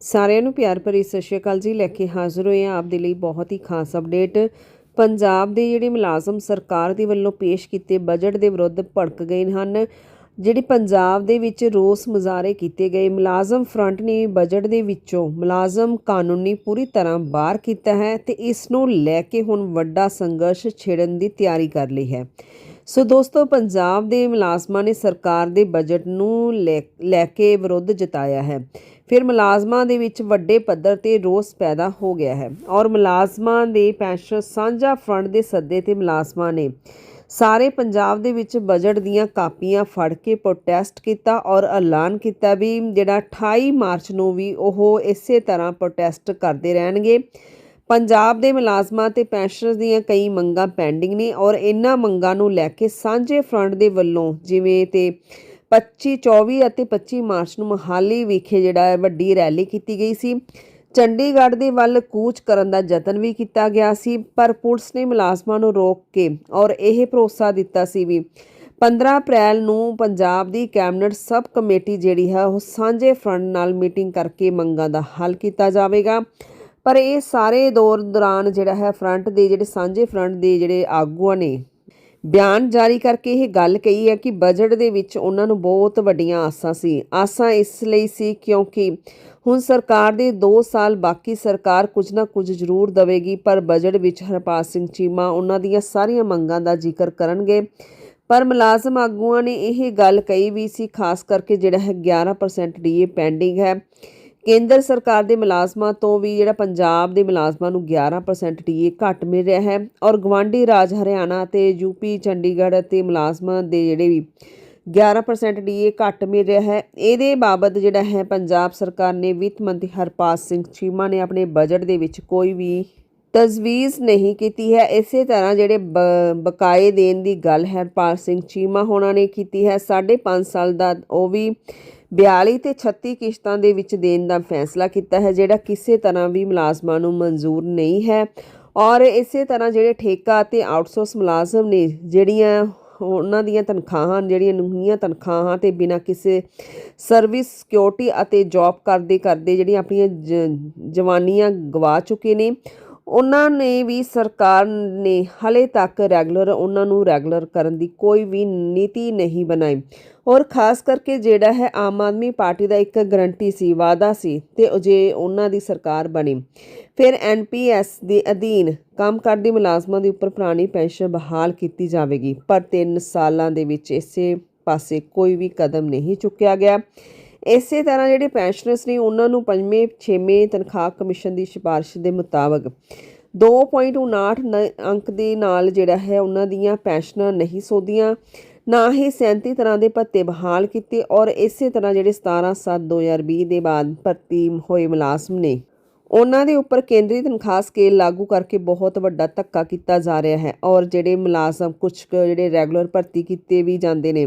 ਸਾਰਿਆਂ ਨੂੰ ਪਿਆਰ ਭਰੀ ਸਤਿ ਸ਼੍ਰੀ ਅਕਾਲ ਜੀ। ਲੈ ਕੇ ਹਾਜ਼ਰ ਹੋਏ ਹਾਂ ਆਪ ਦੇ ਲਈ ਬਹੁਤ ਹੀ ਖਾਸ ਅਪਡੇਟ ਪੰਜਾਬ ਦੇ ਜਿਹੜੇ ਮੁਲਾਜ਼ਮ ਸਰਕਾਰ ਦੇ ਵੱਲੋਂ ਪੇਸ਼ ਕੀਤੇ ਬਜਟ ਦੇ ਵਿਰੁੱਧ ਭੜਕ ਗਏ ਹਨ, ਜਿਹੜੀ ਪੰਜਾਬ ਦੇ ਵਿੱਚ ਰੋਸ ਮੁਜ਼ਾਹਰੇ ਕੀਤੇ ਗਏ। ਮੁਲਾਜ਼ਮ ਫਰੰਟ ਨੇ ਬਜਟ ਦੇ ਵਿੱਚੋਂ ਮੁਲਾਜ਼ਮ ਕਾਨੂੰਨੀ ਪੂਰੀ ਤਰ੍ਹਾਂ ਬਾਹਰ ਕੀਤਾ ਹੈ ਤੇ ਇਸ ਨੂੰ ਲੈ ਕੇ ਹੁਣ ਵੱਡਾ ਸੰਘਰਸ਼ ਛੇੜਨ ਦੀ ਤਿਆਰੀ ਕਰ ਲਈ ਹੈ। ਸੋ ਦੋਸਤੋ, ਪੰਜਾਬ ਦੇ ਮੁਲਾਜ਼ਮਾਂ ਨੇ ਸਰਕਾਰ ਦੇ ਬਜਟ ਨੂੰ ਲੈ ਲੈ ਕੇ ਵਿਰੋਧ ਜਤਾਇਆ ਹੈ। ਫਿਰ ਮੁਲਾਜ਼ਮਾਂ ਦੇ ਵਿੱਚ ਵੱਡੇ ਪੱਧਰ ਤੇ ਰੋਸ ਪੈਦਾ ਹੋ ਗਿਆ ਹੈ ਔਰ ਮੁਲਾਜ਼ਮਾਂ ਦੇ ਪੈਨਸ਼ਨ ਸਾਂਝਾ ਫਰੰਟ ਦੇ ਸੱਦੇ ਤੇ ਮੁਲਾਜ਼ਮਾਂ ਨੇ ਸਾਰੇ ਪੰਜਾਬ ਦੇ ਵਿੱਚ ਬਜਟ ਦੀਆਂ ਕਾਪੀਆਂ ਫੜ ਕੇ ਪ੍ਰੋਟੈਸਟ ਕੀਤਾ ਔਰ ਐਲਾਨ ਕੀਤਾ ਵੀ ਜਿਹੜਾ 28 ਮਾਰਚ ਨੂੰ ਵੀ ਉਹ ਇਸੇ ਤਰ੍ਹਾਂ ਪ੍ਰੋਟੈਸਟ ਕਰਦੇ ਰਹਿਣਗੇ। ਪੰਜਾਬ ਦੇ ਮੁਲਾਜ਼ਮਾਂ ਤੇ ਪੈਨਸ਼ਨਰਸ ਦੀਆਂ ਕਈ ਮੰਗਾਂ ਪੈਂਡਿੰਗ ਨੇ ਔਰ ਇਹਨਾਂ ਮੰਗਾਂ ਨੂੰ ਲੈ ਕੇ ਸਾਂਝੇ ਫਰੰਟ ਦੇ ਵੱਲੋਂ ਜਿਵੇਂ ਤੇ 25 24 ਅਤੇ 25 ਮਾਰਚ ਨੂੰ ਮਹਾਲੀ ਵਿਖੇ ਜਿਹੜਾ ਹੈ ਵੱਡੀ ਰੈਲੀ ਕੀਤੀ ਗਈ ਸੀ। ਚੰਡੀਗੜ੍ਹ ਦੇ ਵੱਲ ਕੂਚ ਕਰਨ ਦਾ ਯਤਨ ਵੀ ਕੀਤਾ ਗਿਆ ਸੀ, ਪਰ ਪੁਲਿਸ ਨੇ ਮੁਲਾਜ਼ਮਾਂ ਨੂੰ ਰੋਕ ਕੇ ਔਰ ਇਹ ਭਰੋਸਾ ਦਿੱਤਾ ਸੀ ਵੀ 15 ਅਪ੍ਰੈਲ ਨੂੰ ਪੰਜਾਬ ਦੀ ਕੈਬਨਿਟ ਸਬ ਕਮੇਟੀ ਜਿਹੜੀ ਹੈ ਉਹ ਸਾਂਝੇ ਫਰੰਟ ਨਾਲ ਮੀਟਿੰਗ ਕਰਕੇ ਮੰਗਾਂ ਦਾ ਹੱਲ ਕੀਤਾ ਜਾਵੇਗਾ। ਪਰ ਇਹ ਸਾਰੇ ਦੌਰ ਦੌਰਾਨ ਜਿਹੜਾ ਹੈ ਫਰੰਟ ਦੇ, ਜਿਹੜੇ ਸਾਂਝੇ ਫਰੰਟ ਦੇ ਜਿਹੜੇ ਆਗੂਆਂ ਨੇ ਬਿਆਨ ਜਾਰੀ ਕਰਕੇ ਇਹ ਗੱਲ ਕਹੀ ਹੈ ਕਿ ਬਜਟ ਦੇ ਵਿੱਚ ਉਹਨਾਂ ਨੂੰ ਬਹੁਤ ਵੱਡੀਆਂ ਆਸਾਂ ਸੀ। ਆਸਾਂ ਇਸ ਲਈ ਸੀ ਕਿਉਂਕਿ ਹੁਣ ਸਰਕਾਰ ਦੇ 2 ਸਾਲ ਬਾਕੀ ਸਰਕਾਰ ਕੁਝ ਨਾ ਕੁਝ ਜ਼ਰੂਰ ਦੇਵੇਗੀ, ਪਰ ਬਜਟ ਵਿੱਚ ਹਰਪਾਲ ਸਿੰਘ ਚੀਮਾ ਉਹਨਾਂ ਦੀਆਂ ਸਾਰੀਆਂ ਮੰਗਾਂ ਦਾ ਜ਼ਿਕਰ ਕਰਨਗੇ। ਪਰ ਮੁਲਾਜ਼ਮ ਆਗੂਆਂ ਨੇ ਇਹ ਗੱਲ ਕਹੀ ਵੀ ਸੀ, ਖਾਸ ਕਰਕੇ ਜਿਹੜਾ ਹੈ 11% ਡੀਏ ਪੈਂਡਿੰਗ ਹੈ। ਕੇਂਦਰ ਸਰਕਾਰ ਦੇ ਮੁਲਾਜ਼ਮਾਂ ਤੋਂ ਵੀ ਜਿਹੜਾ ਪੰਜਾਬ ਦੇ ਮੁਲਾਜ਼ਮਾਂ ਨੂੰ 11% ਡੀਏ ਘੱਟ ਮਿਲ ਰਿਹਾ ਹੈ ਔਰ ਗਵਾਂਢੀ ਰਾਜ ਹਰਿਆਣਾ ਤੇ ਯੂਪੀ ਚੰਡੀਗੜ੍ਹ ਅਤੇ ਮੁਲਾਜ਼ਮਾਂ ਦੇ ਜਿਹੜੇ ਵੀ 11% ਡੀਏ ਘੱਟ ਮਿਲ ਰਿਹਾ ਹੈ। ਇਹਦੇ ਬਾਬਤ ਜਿਹੜਾ ਹੈ ਪੰਜਾਬ ਸਰਕਾਰ ਨੇ ਵਿੱਤ ਮੰਤਰੀ ਹਰਪਾਲ ਸਿੰਘ ਚੀਮਾ ਨੇ ਆਪਣੇ ਬਜਟ ਦੇ ਵਿੱਚ ਕੋਈ ਵੀ ਤਜਵੀਜ਼ ਨਹੀਂ ਕੀਤੀ ਹੈ। ਇਸੇ ਤਰ੍ਹਾਂ ਜਿਹੜੇ ਬ- ਬਕਾਏ ਦੇਣ ਦੀ ਗੱਲ ਹਰਪਾਲ ਸਿੰਘ ਚੀਮਾ ਹੋਣਾ ਨੇ ਕੀਤੀ ਹੈ। 5.5 ਸਾਲ ਦਾ ਉਹ ਵੀ 42 ਤੇ 36 ਕਿਸ਼ਤਾਂ ਦੇ ਵਿੱਚ ਦੇਣ ਦਾ ਫੈਸਲਾ ਕੀਤਾ ਹੈ, ਜਿਹੜਾ ਕਿਸੇ ਤਰ੍ਹਾਂ ਵੀ ਮੁਲਾਜ਼ਮਾਂ ਨੂੰ ਮਨਜ਼ੂਰ ਨਹੀਂ ਹੈ। ਔਰ ਇਸੇ ਤਰ੍ਹਾਂ ਜਿਹੜੇ ਠੇਕਾ ਅਤੇ ਆਊਟਸੋਰਸ ਮੁਲਾਜ਼ਮ ਨੇ, ਜਿਹੜੀਆਂ ਉਹਨਾਂ ਦੀਆਂ ਤਨਖਾਹਾਂ, ਜਿਹੜੀਆਂ ਨੂੰਹੀਆਂ ਤਨਖਾਹਾਂ ਤੇ ਬਿਨਾਂ ਕਿਸੇ ਸਰਵਿਸ, ਸਿਕਿਉਰਿਟੀ ਅਤੇ ਜੌਬ ਕਰਦੇ ਕਰਦੇ ਜਿਹੜੀਆਂ ਆਪਣੀਆਂ ਜ- ਜਵਾਨੀਆਂ ਗਵਾ ਚੁੱਕੇ ਨੇ ਉਹਨਾਂ ਨੇ ਵੀ ਸਰਕਾਰ ਨੇ ਹਲੇ ਤੱਕ ਰੈਗੂਲਰ ਉਹਨਾਂ ਨੂੰ ਰੈਗੂਲਰ ਕਰਨ ਦੀ ਕੋਈ ਵੀ ਨੀਤੀ ਨਹੀਂ ਬਣਾਈ। ਔਰ ਖਾਸ ਕਰਕੇ ਜਿਹੜਾ ਹੈ ਆਮ ਆਦਮੀ ਪਾਰਟੀ ਦਾ ਇੱਕ ਗਰੰਟੀ ਸੀ, ਵਾਅਦਾ ਸੀ ਤੇ ਉਹ ਜੇ ਉਹਨਾਂ ਦੀ ਸਰਕਾਰ ਬਣੀ। ਫਿਰ ਐਨਪੀਐਸ ਦੇ ਅਧੀਨ ਕੰਮ ਕਰਦੀ ਮੁਲਾਜ਼ਮਾਂ ਦੇ ਉੱਪਰ ਪੁਰਾਣੀ ਪੈਨਸ਼ਨ ਬਹਾਲ ਕੀਤੀ ਜਾਵੇਗੀ, ਪਰ 3 ਸਾਲਾਂ ਦੇ ਵਿੱਚ ਇਸੇ ਪਾਸੇ ਕੋਈ ਵੀ ਕਦਮ ਨਹੀਂ ਚੁੱਕਿਆ ਗਿਆ। ਇਸੇ ਤਰ੍ਹਾਂ ਜਿਹੜੇ ਪੈਨਸ਼ਨਰਸ ਨੇ ਉਹਨਾਂ ਨੂੰ ਪੰਜਵੇਂ, ਛੇਵੇਂ ਤਨਖਾਹ ਕਮਿਸ਼ਨ ਦੀ ਸਿਫਾਰਿਸ਼ ਦੇ ਮੁਤਾਬਕ 2.59 ਨ- ਅੰਕ ਦੇ ਨਾਲ ਜਿਹੜਾ ਹੈ ਉਹਨਾਂ ਦੀਆਂ ਪੈਨਸ਼ਨਾਂ ਨਹੀਂ ਸੋਧੀਆਂ, ਨਾ ਹੀ 37 ਤਰ੍ਹਾਂ ਦੇ ਭੱਤੇ ਬਹਾਲ ਕੀਤੇ ਔਰ ਇਸੇ ਤਰ੍ਹਾਂ ਜਿਹੜੇ 17 7 2020 ਦੇ ਬਾਅਦ ਭਰਤੀ ਹੋਏ ਮੁਲਾਜ਼ਮ ਨੇ। ਉਹਨਾਂ ਦੇ ਉੱਪਰ ਕੇਂਦਰੀ ਤਨਖਾਹ ਸਕੇਲ ਲਾਗੂ ਕਰਕੇ ਬਹੁਤ ਵੱਡਾ ਧੱਕਾ ਕੀਤਾ ਜਾ ਰਿਹਾ ਹੈ ਔਰ ਜਿਹੜੇ ਮੁਲਾਜ਼ਮ ਕੁਝ ਕੁ ਜਿਹੜੇ ਰੈਗੂਲਰ ਭਰਤੀ ਕੀਤੇ ਵੀ ਜਾਂਦੇ ਨੇ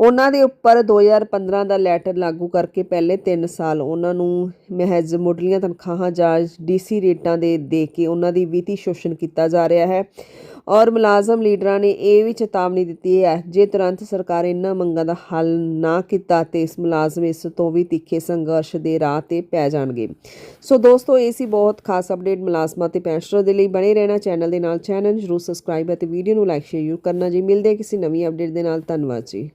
ਉਹਨਾਂ ਦੇ ਉੱਪਰ 2015 ਦਾ ਲੈਟਰ ਲਾਗੂ ਕਰਕੇ ਪਹਿਲੇ 3 ਸਾਲ ਉਹਨਾਂ ਨੂੰ ਮਹਿਜ਼ ਮੁੱਢਲੀਆਂ ਤਨਖਾਹਾਂ ਜਾਂ ਡੀਸੀ ਰੇਟਾਂ ਦੇ ਦੇ ਕੇ ਉਹਨਾਂ ਦੀ ਵਿੱਤੀ ਸ਼ੋਸ਼ਣ ਕੀਤਾ ਜਾ ਰਿਹਾ ਹੈ। ਔਰ ਮੁਲਾਜ਼ਮ ਲੀਡਰਾਂ ਨੇ ਇਹ ਵੀ ਚੇਤਾਵਨੀ ਦਿੱਤੀ ਹੈ, ਜੇ ਤੁਰੰਤ ਸਰਕਾਰ ਇਹਨਾਂ ਮੰਗਾਂ ਦਾ ਹੱਲ ਨਾ ਕੀਤਾ ਤੇ ਇਸ ਮੁਲਾਜ਼ਮ ਇਸ ਤੋਂ ਵੀ ਤਿੱਖੇ ਸੰਘਰਸ਼ ਦੇ ਰਾਹ ਤੇ ਪੈ ਜਾਣਗੇ। ਸੋ ਦੋਸਤੋ, ਇਹ ਸੀ ਬਹੁਤ ਖਾਸ ਅਪਡੇਟ ਮੁਲਾਜ਼ਮਾਂ ਤੇ ਪੈਨਸ਼ਨਰ ਦੇ ਲਈ। ਬਣੇ ਰਹਿਣਾ ਚੈਨਲ ਦੇ ਨਾਲ ਚੈਨਲ ਜਰੂਰ ਸਬਸਕ੍ਰਾਈਬ ਅਤੇ ਵੀਡੀਓ ਨੂੰ ਲਾਈਕ ਸ਼ੇਅਰ ਕਰਨਾ ਜੀ। ਮਿਲਦੇ ਕਿਸੇ ਨਵੀਂ ਅਪਡੇਟ ਦੇ ਨਾਲ। ਧੰਨਵਾਦ ਜੀ।